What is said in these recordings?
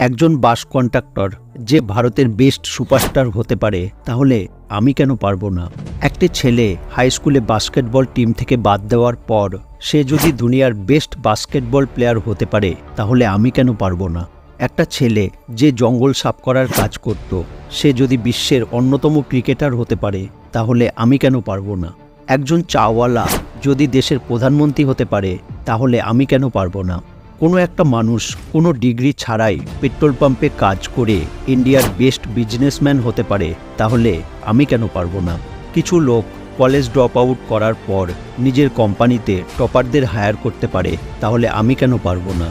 একজন বাস কন্ট্রাক্টর যে ভারতের বেস্ট সুপারস্টার হতে পারে, তাহলে আমি কেন পারব না? একটি ছেলে হাই স্কুলে বাস্কেটবল টিম থেকে বাদ দেওয়ার পর সে যদি দুনিয়ার বেস্ট বাস্কেটবল প্লেয়ার হতে পারে, তাহলে আমি কেন পারব না? একটা ছেলে যে জঙ্গল সাফ করার কাজ করত, সে যদি বিশ্বের অন্যতম ক্রিকেটার হতে পারে, তাহলে আমি কেন পারব না? একজন চাওয়ালা যদি দেশের প্রধানমন্ত্রী হতে পারে, তাহলে আমি কেন পারব না? কোনো একটা মানুষ কোনো ডিগ্রি ছাড়াই পেট্রোল পাম্পে কাজ করে ইন্ডিয়ার বেস্ট বিজনেসম্যান হতে পারে, তাহলে আমি কেন পারব না? কিছু লোক কলেজ ড্রপ আউট করার পর নিজের কোম্পানিতে টপারদের হায়ার করতে পারে, তাহলে আমি কেন পারব না?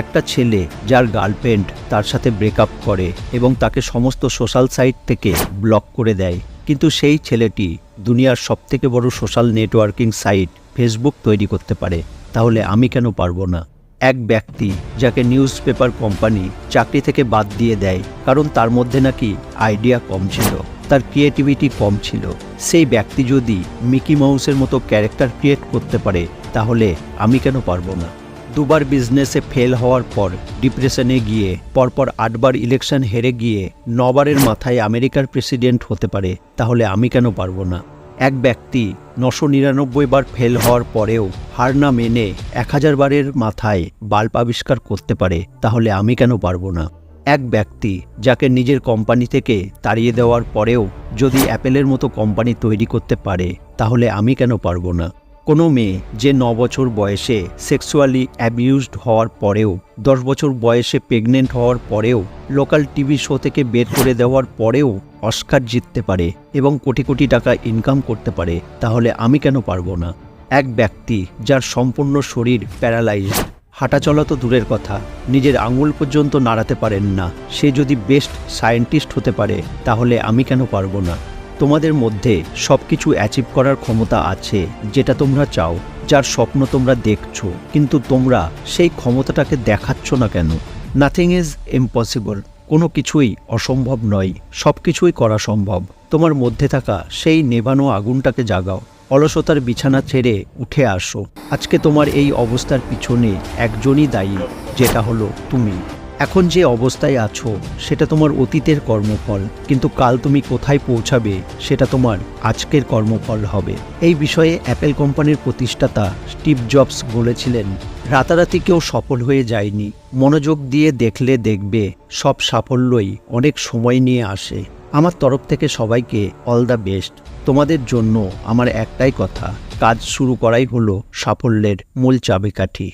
একটা ছেলে যার গার্লফ্রেন্ড তার সাথে ব্রেকআপ করে এবং তাকে সমস্ত সোশ্যাল সাইট থেকে ব্লক করে দেয়, কিন্তু সেই ছেলেটি দুনিয়ার সবথেকে বড় সোশ্যাল নেটওয়ার্কিং সাইট ফেসবুক তৈরি করতে পারে, তাহলে আমি কেন পারব না? এক ব্যক্তি যাকে নিউজ পেপার কোম্পানি চাকরি থেকে বাদ দিয়ে দেয়, কারণ তার মধ্যে নাকি আইডিয়া কম ছিল, তার ক্রিয়েটিভিটি কম ছিল। সেই ব্যক্তি যদি মিকি মাউসের মতো ক্যারেক্টার ক্রিয়েট করতে পারে, তাহলে আমি কেন পারব না? দুবার বিজনেসে ফেল হওয়ার পর ডিপ্রেশনে গিয়ে, পরপর আটবার ইলেকশন হেরে গিয়ে, নবারের মাথায় আমেরিকার প্রেসিডেন্ট হতে পারে, তাহলে আমি কেন পারব না? এক ব্যক্তি নশো নিরানব্বই বার ফেল হওয়ার পরেও হার না মেনে এক হাজার বারের মাথায় বাল্ব আবিষ্কার করতে পারে, তাহলে আমি কেন পারব না? এক ব্যক্তি যাকে নিজের কোম্পানি থেকে তাড়িয়ে দেওয়ার পরেও যদি অ্যাপেলের মতো কোম্পানি তৈরি করতে পারে, তাহলে আমি কেন পারব না? কোনো মেয়ে যে ন বছর বয়সে সেক্সুয়ালি অ্যাবিউজড হওয়ার পরেও, দশ বছর বয়সে প্রেগনেন্ট হওয়ার পরেও লোকাল টিভি শো থেকে বের করে দেওয়ার পরেও অস্কার জিততে পারে এবং কোটি কোটি টাকা ইনকাম করতে পারে, তাহলে আমি কেন পারব না? এক ব্যক্তি যার সম্পূর্ণ শরীর প্যারালাইজড হাঁটাচলা তো দূরের কথা, নিজের আঙুল পর্যন্ত নাড়াতে পারেন না, সে যদি বেস্ট সায়েন্টিস্ট হতে পারে, তাহলে আমি কেন পারব না? তোমাদের মধ্যে সব কিছু অ্যাচিভ করার ক্ষমতা আছে যেটা তোমরা চাও, যার স্বপ্ন তোমরা দেখছ, কিন্তু তোমরা সেই ক্ষমতাটাকে দেখাচ্ছ না কেন? নাথিং ইজ ইম্পসিবল কোনো কিছুই অসম্ভব নয়। সব কিছুই করা সম্ভব। তোমার মধ্যে থাকা সেই নেভানো আগুনটাকে জাগাও। অলসতার বিছানা ছেড়ে উঠে আসো। আজকে তোমার এই অবস্থার পিছনে একজনই দায়ী, যেটা হলো তুমি। এখন যে অবস্থায় আছো, সেটা তোমার অতীতের কর্মফল, কিন্তু কাল তুমি কোথায় পৌঁছাবে, সেটা তোমার আজকের কর্মফল হবে। এই বিষয়ে অ্যাপেল কোম্পানির প্রতিষ্ঠাতা স্টিভ জবস বলেছিলেন, রাতারাতি কেউ সফল হয়ে যায়নি। মনোযোগ দিয়ে দেখলে দেখবে, সব সাফল্যই অনেক সময় নিয়ে আসে। আমার তরফ থেকে সবাইকে অল দ্য বেস্ট। তোমাদের জন্য আমার একটাই কথা, কাজ শুরু করাই হলো সাফল্যের মূল চাবিকাঠি।